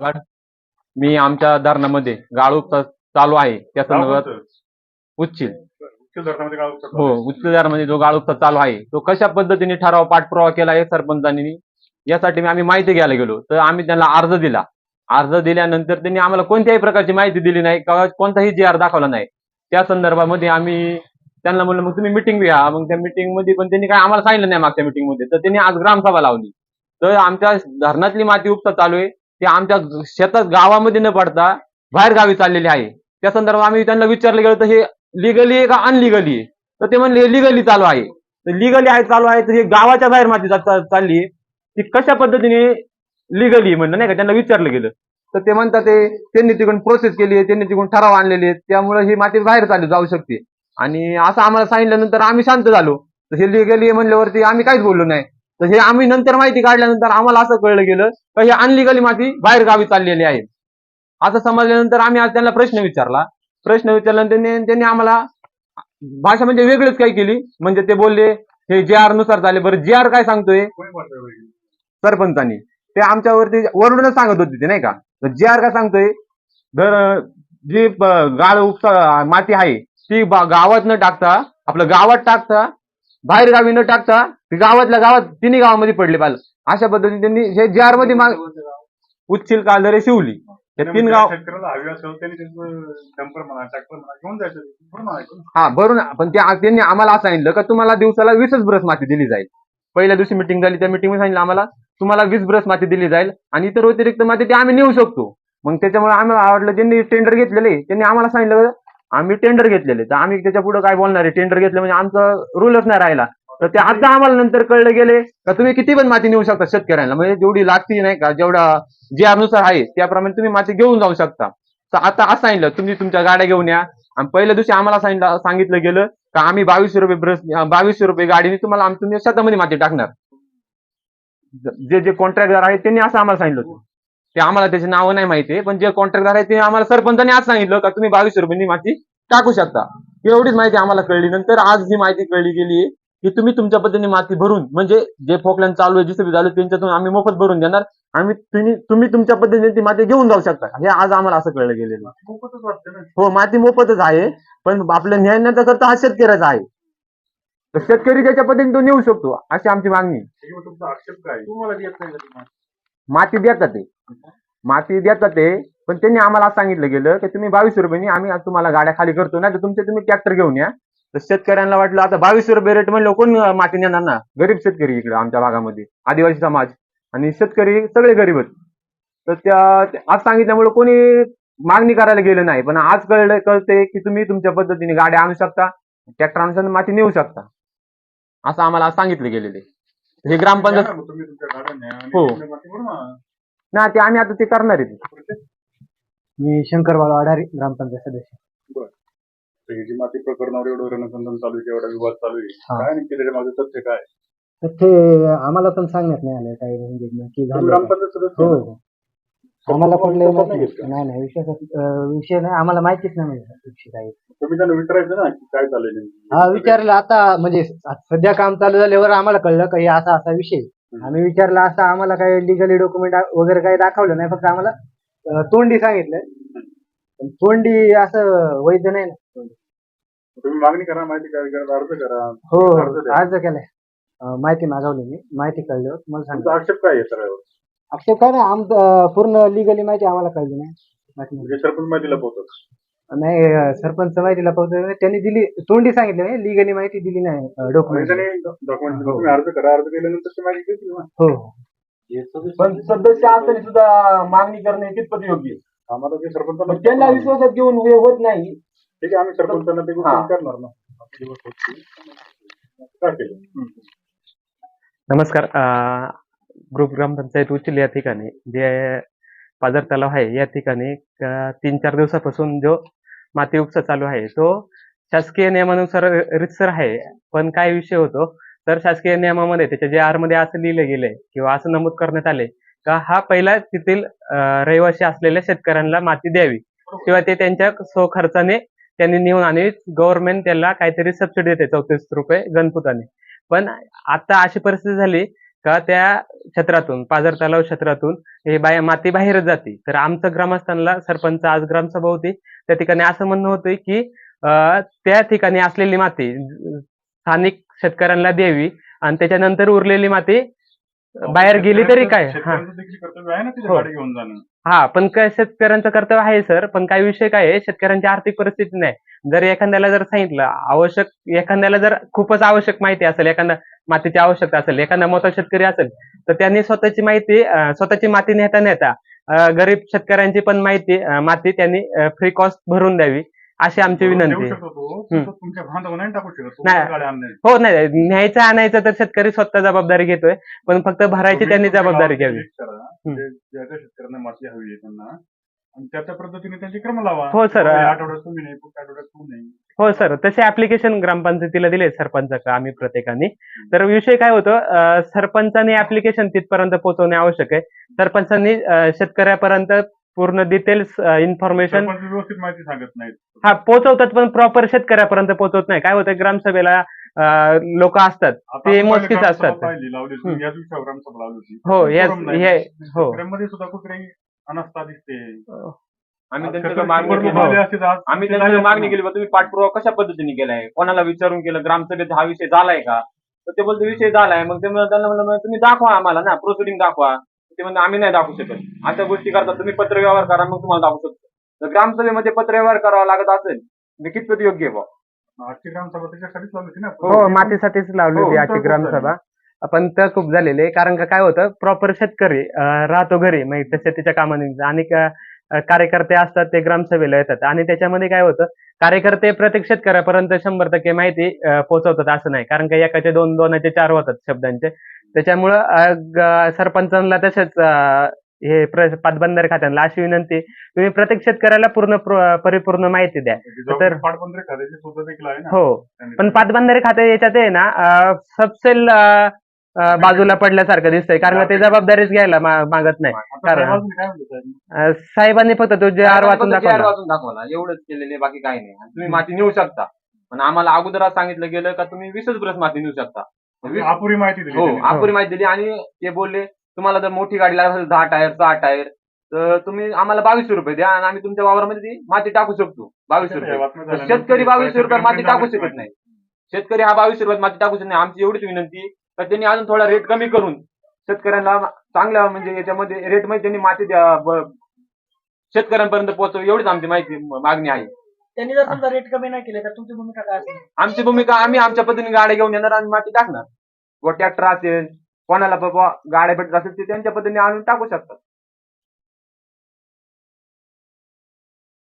मी आमच्या धरणामध्ये गाळूप चालू आहे. त्या संदर्भात उच्चिल हो उच्च धरणामध्ये जो गाळूप चालू आहे तो कशा पद्धतीने ठराव पाठपुरावा केला आहे सरपंचांनी? यासाठी मी आम्ही माहिती घ्यायला गेलो. तर आम्ही त्यांना अर्ज दिला. अर्ज दिल्यानंतर त्यांनी आम्हाला कोणत्याही प्रकारची माहिती दिली नाही कोणताही जी आर दाखवला नाही. त्या संदर्भामध्ये आम्ही त्यांना म्हणलं मग तुम्ही मिटिंग घ्या. मग त्या मिटिंगमध्ये पण त्यांनी काय आम्हाला सांगितलं नाही मागच्या मिटिंगमध्ये तर त्यांनी आज ग्रामसभा लावली. तर आमच्या धरणातली माती उपसा चालू आहे. ते आमच्या शेतात गावामध्ये न पडता बाहेर गावी चाललेली आहे. त्या संदर्भात आम्ही त्यांना विचारलं गेलं तर हे लिगली आहे का अनलिगली आहे? तर ते म्हणले लिगली चालू आहे. तर लिगली आहे चालू आहे तर हे गावाच्या बाहेर माती चालली ती कशा पद्धतीने लिगली म्हणलं नाही का? त्यांना विचारलं गेलं. तर ते म्हणतात ते त्यांनी तिकडून प्रोसेस केली आहे त्यांनी तिकडून ठराव आणलेले आहेत. त्यामुळे ही माती बाहेर चालली जाऊ शकते. आणि असं आम्हाला सांगितल्यानंतर आम्ही शांत झालो. तर हे लिगली म्हणल्यावरती आम्ही काहीच बोललो नाही. तर हे आम्ही नंतर माहिती काढल्यानंतर आम्हाला असं कळलं गेलं का ही अनलिगली माती बाहेर गावी चाललेली आहे. असं समजल्यानंतर आम्ही आज त्यांना प्रश्न विचारला. प्रश्न विचारल्यानंतर त्यांनी त्यांनी आम्हाला भाषा म्हणजे वेगळीच काय केली. म्हणजे ते बोलले हे जे आरनुसार चालले. बरं जे आर काय सांगतोय? सरपंचांनी. ते आमच्यावरती वरूनच सांगत होते ते नाही का? तर जे आर काय सांगतोय? जर जी गाळ उपसा माती आहे ती गावात न टाकता आपलं गावात टाकता बाहेर गावी न टाकता ती गावातल्या गावात तिन्ही गावामध्ये पडले पाहिजे अशा पद्धतीने त्यांनी हे जे आरमध्ये माग उच्चिल कालदरे शिवली. हे तीन गाव शेतकऱ्याला हवी असेल त्यांनी त्यांचं डंपर म्हणा ट्रॅक्टर म्हणा घेऊन जायचं बरोबर म्हणायचं. हा बरोबर पण त्यांनी आम्हाला असं सांगितलं का तुम्हाला दिवसाला वीसच ब्रश माती दिली जाईल. पहिल्या दिवशी मिटिंग झाली त्या मिटिंग सांगितलं आम्हाला तुम्हाला वीस ब्रश माती दिली जाईल आणि इतर व्यतिरिक्त माती ती आम्ही नेऊ शकतो. मग त्याच्यामुळे आम्हाला आवडलं ज्यांनी टेंडर घेतलेले. त्यांनी आम्हाला सांगितलं आम्ही टेंडर घेतलेले. तर आम्ही त्याच्या पुढे काय बोलणार आहे? टेंडर घेतलं म्हणजे आमचा रूलच नाही राहिला. तर ते आता आम्हाला नंतर कळलं गेले का तुम्ही किती पण माती नेऊ शकता शेतकऱ्यांना. म्हणजे जेवढी लागती नाही का जेवढा जे अनुसार आहे त्याप्रमाणे तुम्ही माती घेऊन जाऊ शकता. तर आता असं सांगितलं तुम्ही तुमच्या गाड्या घेऊन या. आणि पहिल्या दिवशी आम्हाला सांगितलं सांगितलं गेलं का आम्ही बावीसशे रुपये ब्रश बावीसशे रुपये गाडीने तुम्हाला तुम्ही शेतामध्ये माती टाकणार. जे जे कॉन्ट्रॅक्टदार आहेत त्यांनी असं आम्हाला सांगितलं होतं. ते आम्हाला त्याचे नावं नाही माहिती पण जे कॉन्ट्रॅक्टदार आहेत ते आम्हाला सरपंचाने आज सांगितलं का तुम्ही बावीसशे रुपयांनी माती टाकू शकता. एवढीच माहिती आम्हाला कळली. नंतर आज ही माहिती कळली गेली आहे की तुम्ही तुमच्या पद्धतीने माती भरून म्हणजे जे फोकल्यान चालू आहे जिथे झालं त्यांच्यातून आम्ही मोफत भरून देणार. आम्ही तुम्ही तुम्ही तुमच्या पद्धतीने ती माती घेऊन जाऊ शकता. हे आज आम्हाला असं कळलं गेलेलं आहे. हो माती मोफतच आहे पण आपल्या न्यायाचा करता हा शेतकऱ्याचा आहे. तर शेतकरी त्याच्या पद्धतीने तो नेऊ शकतो अशी आमची मागणी आहे. आक्षेप काय? माती? देतात ते. माती देतात ते. पण त्यांनी आम्हाला सांगितलं गेलं की तुम्ही बावीस रुपयांनी आम्ही तुम्हाला गाड्या खाली करतो. ना तर तुमचे तुम्ही ट्रॅक्टर घेऊन या. तर शेतकऱ्यांना वाटलं आता बावीस रुपये रेट म्हणलं कोण माती नेणार ना? गरीब शेतकरी इकडे आमच्या भागामध्ये आदिवासी समाज. आणि शेतकरी सगळे गरीब आहेत. तर त्या आज सांगितल्यामुळे कोणी मागणी करायला गेलं नाही. पण आज कळलं कळते की तुम्ही तुमच्या पद्धतीने गाड्या आणू शकता ट्रॅक्टर आणू शकता माती नेऊ शकता. असं आम्हाला सांगितलं गेलेले हे ग्रामपंचायत तुम्ही तुमच्या गाड्या न्या आणि हो. माती. ना ते आम्ही आता ते करणार आहे मी शंकर बाळा आढारी ग्रामपंचायत सदस्य तर ही जी माती प्रकरणावर एवढं रणसंधान चालू आहे एवढा विवाद चालू आहे हा. काय नक्की त्याच्या माझं तथ्य काय तर ते आम्हाला पण सांगण्यात नाही आलं काही म्हणजे नक्की तुम्ही झालं का. ग्रामपंचायत सदस्य हो? हो. आम्हाला पण लय नाही माहिती? नाही नाही विषय विषय नाही आम्हाला माहितीच नाही म्हणजे विषय काय तुम्ही त्यांना विचारायचं ना की काय चाललंय नेमकं? हा विचारलं आता म्हणजे सध्या काम चालू झाल्यावर आम्हाला कळलं का हे असा असा विषय आम्ही विचारलं असं आम्हाला काही लिगली डॉक्युमेंट वगैरे काही दाखवलं नाही फक्त आम्हाला अं, तोंडी सांगितलं. पण तोंडी असं वैध नाही ना. तुम्ही मागणी करा माहिती काय करा अर्ज करा. हो अर्ज द्या. अर्ज केलाय. अं, माहिती मागवली मी माहिती कळल्यावर मला सांगितलं तुमचा आक्षेप काय आहे सगळ्यावर? आक्षेप काय नाही आमचं पूर्ण लिगली माहिती आम्हाला कळली नाही. बाकी म्हणजे सरपंच माहिती लपवतात नाही अं, सरपंच माहिती लपवतो त्यांनी दिली तोंडी सांगितलं नाही लिगली माहिती दिली नाही डॉक्युमेंट डॉक्युमेंट हो. तुम्ही अर्ज करा अर्ज केल्यानंतर ते माहिती देतील ना. हो. पण सदस्य असताना सुद्धा मागणी करणे कितपत योग्य आहे? आम्हाला ते सरपंचांना पण त्यांना विश्वासात घेऊन हे होत नाही. ठीक आहे आम्ही सरपंचांना ते हा. गोष्टी करणार ना. आपले दिवस होतील. काय केलं? नमस्कार अ, ग्रुप ग्रामपंचायत उचल या ठिकाणी. जे पाझर तलाव आहे या ठिकाणी तीन चार दिवसापासून जो माती उपसा चालू आहे तो शासकीय नियमानुसार रितसर आहे. पण काय विषय होतो तर शासकीय नियमामध्ये त्याच्या जे आरमध्ये असं लिहिलं गेलंय किंवा असं नमूद करण्यात आले का हा पहिला तेथील रहिवासी असलेल्या शेतकऱ्यांना माती द्यावी. किंवा ते त्यांच्या स्वखर्चाने त्यांनी नेऊन आणि गव्हर्नमेंट त्याला काहीतरी सबसिडी देते चौतीस रुपये गणपुताने. पण आता अशी परिस्थिती झाली का त्या क्षेत्रातून पाझर तलाव क्षेत्रातून हे बाय माती बाहेर जाते. तर आमचं ग्रामस्थांना सरपंच आज ग्रामसभा होती. त्या ठिकाणी असं म्हणणं होतं की त्या ठिकाणी असलेली माती स्थानिक शेतकऱ्यांना द्यावी आणि त्याच्यानंतर उरलेली माती बाहेर गेली तरी काय? हा. हो. हा पण काय शेतकऱ्यांचं कर्तव्य आहे सर. पण काय विषय काय आहे? शेतकऱ्यांची आर्थिक परिस्थिती नाही. जर एखाद्याला जर सांगितलं आवश्यक एखाद्याला जर खूपच आवश्यक माहिती असेल एखाद्या मातीची आवश्यकता असेल एखादा मोठा शेतकरी असेल तर त्यांनी स्वतःची माहिती स्वतःची माती नेता नेता गरीब शेतकऱ्यांची पण माहिती माती त्यांनी फ्री कॉस्ट भरून द्यावी. अशी आमची विनंती आहे. शकतो तो. हम्म. तो तुमच्या बांधव नाही टाकू शकत तो नाही. गाड्या आणणार हो नाही न्यायचं आणायचं तर शेतकरी स्वतः जबाबदारी घेतोय पण फक्त भरायची तुम्ही त्यांनी तुमच्या जबाबदारी घ्यावी. visit करा. जे- ज्या ज्या शेतकऱ्यांना माती हवी आहे त्यांना आणि पद्धतीने त्यांची क्रम लावा. हो, sir. या आठवड्यात तुम्ही नाही पुढच्या आठवड्यात तू नाही. हो सर. तसे ऍप्लिकेशन ग्रामपंचायतीला दिले सरपंच आम्ही प्रत्येकाने. तर विषय काय होतो अं, सरपंचाने ऍप्लिकेशन तिथपर्यंत पोहोचवणे आवश्यक आहे. सरपंचांनी अं, शेतकऱ्यापर्यंत पूर्ण डिटेल्स इन्फॉर्मेशन सरपंच व्यवस्थित माहिती सांगत नाहीत. हा पोहोचवतात पण प्रॉपर शेतकऱ्यापर्यंत पोहोचवत नाही. काय होतं ग्रामसभेला लोक असतात. आता ते आपण मोजकीच ग्रामसभा असतात. पाहिली लावली होती. हम्म. याच विषयावर ग्रामसभा लावली होती. हो, पण याच- forum नाही. हे- हो. शेतकऱ्यांमध्ये सुद्धा कुठे अनास्था दिसते. आम्ही त्यांच्याकडे शेतकरी मागणी शंभर केली. लोकं आले असते तर आज आम्ही ते त्यांच्याकडे झाले मागणी असते केली बा तुम्ही पाठपुरावा कशा पद्धतीने केलाय? कोणाला विचारून केलं? ग्रामसभेत हा विषय झालाय का? तर ते बोलते विषय झालाय. मग ते म्हणलं- त्यांना म्हणलं मग तुम्ही दाखवा आम्हाला ना प्रोसिडिंग दाखवा. ते म्हणजे आम्ही नाही दाखवू शकत. अशा गोष्टी करता तुम्ही पत्र व्यवहार करा मग तुम्हाला दाखवू शकतो. तर ग्रामसभेमध्ये पत्र व्यवहार करावा लागत असेल तर कितपत योग्य आहे बुवा? ना. आजची ग्रामसभा त्याच्यासाठीच लावली होती ना हो मातीसाठीच लावली हो, होती तर आजची ग्रामसभा. पण तर खूप झालेले कारण का काय होतं प्रॉपर शेतकरी अं, राहतो घरी मग त्या शेतीच्या कामानिमित्त आणि का- अं, कार्यकर्ते असतात ते ग्रामसभेला येतात. आणि त्याच्यामध्ये काय होतं कार्यकर्ते प्रत्येक शेतकऱ्यापर्यंत शंभर टक्के माहिती अं, पोहोचवतात असं नाही. कारण का एकाचे दोन दोनाचे चार होतात शब्दांचे. त्याच्यामुळं सरपंचांना तसेच हे पाटबंधारे खात्यांना अशी विनंती तुम्ही प्रत्येक शेतकऱ्याला पूर्ण प्र- परिपूर्ण माहिती द्या. तर- पाटबंदरे खात्याची सुद्धा देखील आहे ना? हो. पण पाटबंधारे खाते याच्यात आहे ना सबसेल बाजूला पडल्यासारखं दिसतंय कारण ते जबाबदारीच घ्यायला मागत नाही. कारण- साहेबांनी फक्त तो जे आर वाचून दाखवला. एवढंच केलेले बाकी काही नाही. तुम्ही माती नेऊ शकता. पण आम्हाला अगोदरच सांगितलं गेलं का तुम्ही वीसच ब्रश माती नेऊ शकता. अपुरी माहिती दिली हो त्यांनी. अपुरी माहिती दिली आणि ते बोलले तुम्हाला जर मोठी गाडी लागत असेल दहा टायर सहा टायर तर तुम्ही आम्हाला बावीसशे रुपये द्या आणि आम्ही तुमच्या वावरामध्ये ती माती टाकू शकतो बावीसशे रुपये. तर शेतकरी बावीसशे रुपये माती टाकू शकत नाही. शेतकरी हा बावीसशे रुपयात माती टाकू शकत नाही. आमची एवढीच विनंती तर त्यांनी अजून थोडा रेट कमी करून शेतकऱ्यांना चांगल्या म्हणजे याच्यामध्ये रेटमध्ये त्यांनी माती द्या ब- शेतकऱ्यांपर्यंत पोहोचव एवढीच आमची माहिती मागणी आहे. त्यांनी जर समजा रेट कमी नाही केले तर तुमची भूमिका काय असेल? आमची भूमिका आम्ही आमच्या पद्धतीने गाड्या घेऊन येणार आणि माती टाकणार. व ट्रॅक्टर असेल कोणाला बाबा गाड्या भेटत असेल ते त्यांच्या पद्धतीने आणून टाकू शकतात.